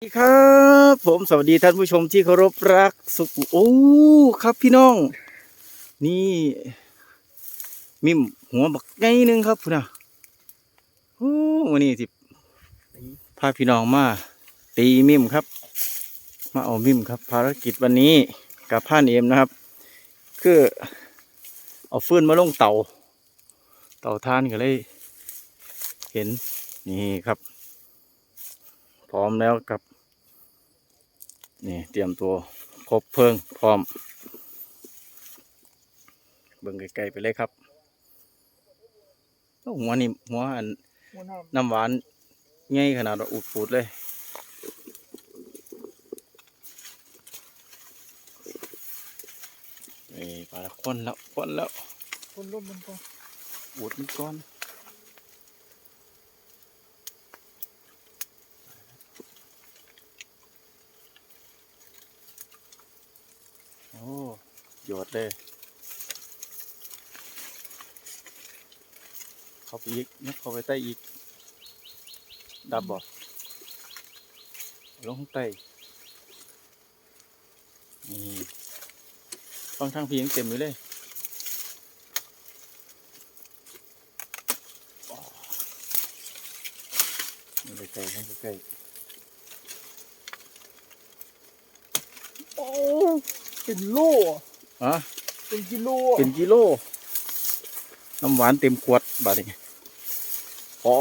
สวัสดีครับผมสวัสดีท่านผู้ชมที่เคารพรักสุขโอ้ครับพี่น้อง นี่ มิมหัวบักไงหนึงครับพุ่นนะโอ้วันนี้สิพาพี่น้องมา ตีมิมครับ มาเอามิมครับ ภารกิจวันนี้กับผ่านเอ็มนะครับ คือเอาฟืนมาลงเตาเตาท่านก็เลย เห็นนี่ครับ พร้อมแล้วครับนี่เตรียมตัวครบเพลิงพร้อม เบิ่งไกลๆไปเลยครับโอ้หัวนี่หัวอันหัวหน้าน้ำหวานใหญ่ขนาดว่าอุดปูดเลยนี่ปลาละคนแล้วคนแล้วคนร่มมันก็อุดมันก่อนโอ้ หยดเลยเข้าไปอีกนักเข้าไปใต้อีก ดับบอกลงข้างใต้นี่ฟังทางพียังเต็มอยู่เลยนี่ไปไกลให้ไกลโอ้ เป็นโล อะๆอะเป็นกิโลอะเป็นกิโล น้ำหวานเต็มขวดบาดนี้อ๋อ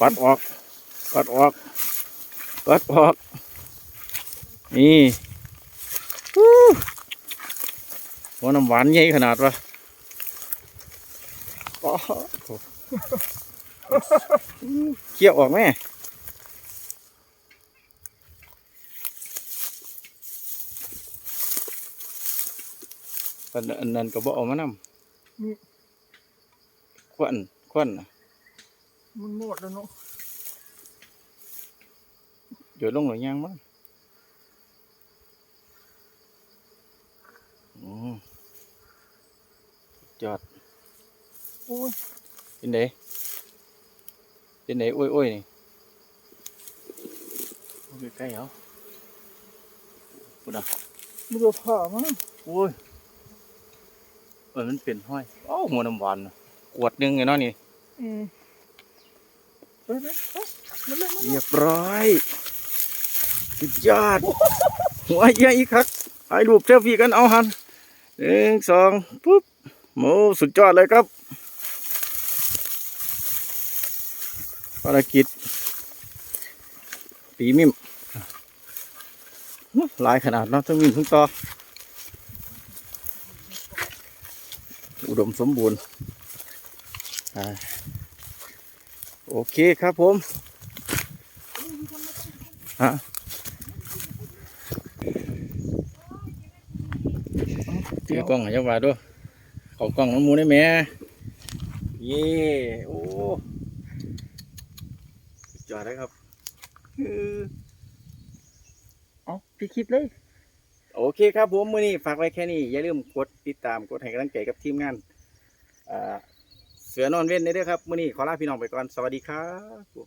ปัดออก ปัดออก ปัดออก นี่ฮู้ว่าน้ำหวานใหญ่ขนาดวะอ๋อโถ่เคี่ยวออกไหม อันอันนั้นก็บ่เอามานำควันควันน่ะมันหมดแล้วเนาะโยนลงหน่อยยางมั้งอืมจอดโอ้ยเป็นไดเป็นไดโอ้ยโอ้ยนี่เอาใกล้ๆเอาปุ่นอะมันจะผ่ามั้งโอ้ยเออมันเป็นห้อยเอ้าหัวน้ำหวานน่ะขวดหนึงไงเนาะนี่อืมไปไปไปมันเลยมันเลยเรียบร้อยสุดยอดหัวใหญ่ครับถ่ายรูปเซลฟี่กันเอาหันหนึ่งสองปุ๊บโมสุดยอดเลยครับภารกิจปีมิมหลายขนาดเนาะทั้งมิมทั้งต่อ อุดมสมบูรณ์โอเคครับผมฮะถือกล้องให้เจ้าว่าด้วยเขากล้องน้ำมูได้ไหมเย่โอ้สุดยอดเลยครับอื้อเอาพี่คิดเลย โอเคครับผมมือนี้ฝากไว้แค่นี้ อย่าลืมกดติดตามกดให้กำลังใจกับทีมงานเสือนอนเว้นได้ด้วยครับมือนี้ขอลาพี่น้องไปก่อน สวัสดีครับผม